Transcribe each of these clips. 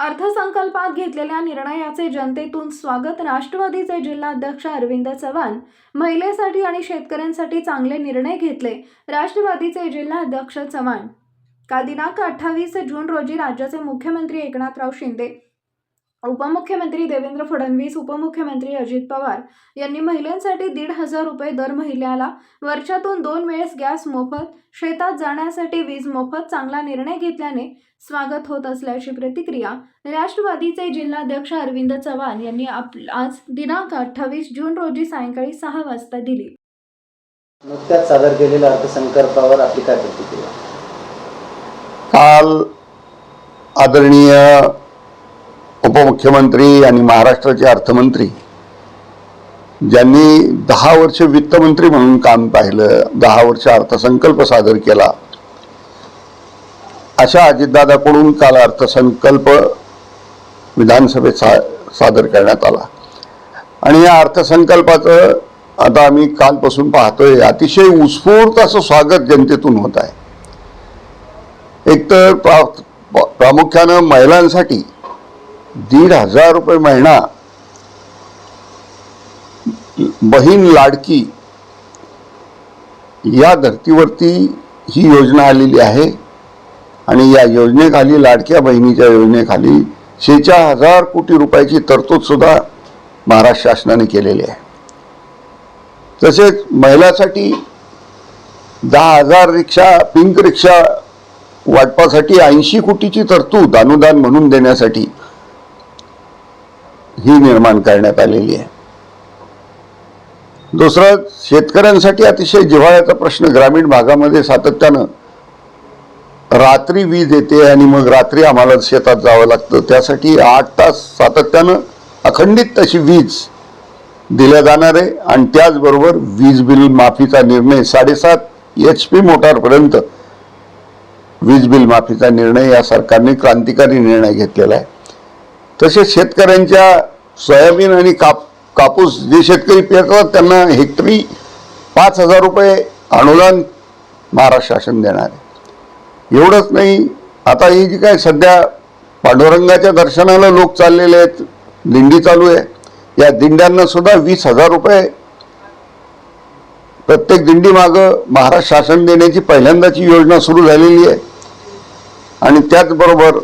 अर्थसंकल्पात घेतलेल्या निर्णयाचे जनतेतून स्वागत राष्ट्रवादीचे जिल्हाध्यक्ष अरविंद चव्हाण महिलेसाठी आणि शेतकऱ्यांसाठी चांगले निर्णय घेतले राष्ट्रवादीचे जिल्हाध्यक्ष चव्हाण. काल दिनांक अठ्ठावीस जून रोजी राज्याचे मुख्यमंत्री एकनाथराव शिंदे उपमुख्यमंत्री देवेंद्र फडणवीस उपमुख्यमंत्री अजित पवार यांनी महिलांसाठी दीड हजार रुपये दर महिन्याला वर्षातून दोन वेळेस गॅस मोफत शेतात जाण्यासाठी वीज मोफत चांगला निर्णय घेतल्याने स्वागत होत असल्याची प्रतिक्रिया राष्ट्रवादीचे जिल्हाध्यक्ष अरविंद चव्हाण यांनी आप आज दिनांक अठ्ठावीस जून रोजी सायंकाळी सहा वाजता दिली. नुकत्याच सादर केलेल्या अर्थसंकल्पावर आपली काय प्रतिक्रिया? काल आदरणीय उपमुख्यमंत्री आणि महाराष्ट्राचे अर्थमंत्री ज्यांनी दहा वर्ष वित्तमंत्री म्हणून काम पाहिलं दहा वर्ष अर्थसंकल्प सादर केला अशा अजितदादाकडून काल अर्थसंकल्प विधानसभेत सा सादर करण्यात आला. आणि या अर्थसंकल्पाचं आता आम्ही कालपासून पाहतोय अतिशय उत्स्फूर्त असं स्वागत जनतेतून होत आहे. एकतर प्रा प्रामुख्यानं महिलांसाठी दीड हजार रुपये महिना बहीण लाडकी या धर्तीवरती ही योजना आलेली आहे. आणि या योजनेखाली लाडक्या बहिणीच्या योजनेखाली शेच्या हजार कोटी रुपयाची तरतूद सुद्धा महाराष्ट्र शासनाने केलेली आहे. तसेच महिलासाठी दहा हजार रिक्षा पिंक रिक्षा वाटपासाठी ऐंशी कोटीची तरतूद अनुदान म्हणून देण्यासाठी ही निर्माण करण्यात आलेली आहे. दुसरं शेतकऱ्यांसाठी अतिशय जिव्हाळ्याचा प्रश्न ग्रामीण भागामध्ये सातत्यानं रात्री वीज येते आणि मग रात्री आम्हाला शेतात जावं लागतं. त्यासाठी आठ तास सातत्यानं अखंडित तशी वीज दिल्या जाणार आहे आणि त्याचबरोबर वीज बिल माफीचा निर्णय साडेसात एच पी मोटारपर्यंत वीज बिल माफीचा निर्णय या सरकारने क्रांतिकारी निर्णय घेतलेला आहे. तसेच शेतकऱ्यांच्या सोयाबीन आणि काप कापूस जे शेतकरी पेरतात त्यांना हेक्टरी पाच हजार रुपये अनुदान महाराष्ट्र शासन देणार आहे. एवढंच नाही आता ही जी काय सध्या पांडुरंगाच्या दर्शनाला लोक चाललेले आहेत दिंडी चालू आहे या दिंड्यांना सुद्धा वीस हजार रुपये प्रत्येक दिंडी मागं महाराष्ट्र शासन देण्याची पहिल्यांदाची योजना सुरू झालेली आहे. आणि त्याचबरोबर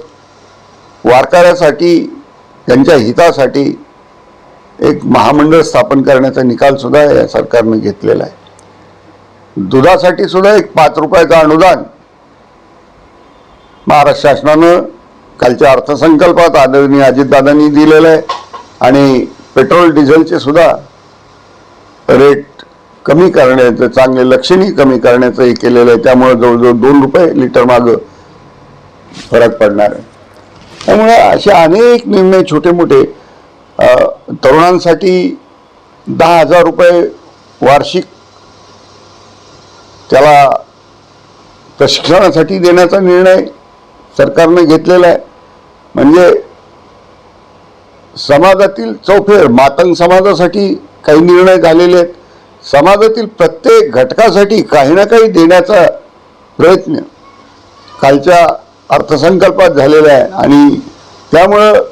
वारकऱ्यासाठी त्यांच्या हितासाठी एक महामंडळ स्थापन करण्याचा निकाल सुद्धा या सरकारनं घेतलेला आहे. दुधासाठी सुद्धा एक पाच रुपयाचं अनुदान महाराष्ट्र शासनानं कालच्या अर्थसंकल्पात आदरणीय अजितदादांनी दिलेलं आहे आणि पेट्रोल डिझेलचे सुद्धा रेट कमी करण्याचं चांगले लक्षणीय कमी करण्याचं हे केलेलं आहे. त्यामुळे जवळजवळ दोन रुपये लिटर मागं फरक पडणार आहे. त्यामुळे असे अनेक निर्णय छोटे मोठे तरुणांसाठी दहा हजार रुपये वार्षिक त्याला प्रशिक्षणासाठी देण्याचा निर्णय सरकारने घेतलेला आहे. म्हणजे समाजातील चौफेर मातंग समाजासाठी काही निर्णय झालेले आहेत. समाजातील प्रत्येक घटकासाठी काही ना काही देण्याचा प्रयत्न कालच्या अर्थसंकल्पात झालेला आहे. आणि त्यामुळं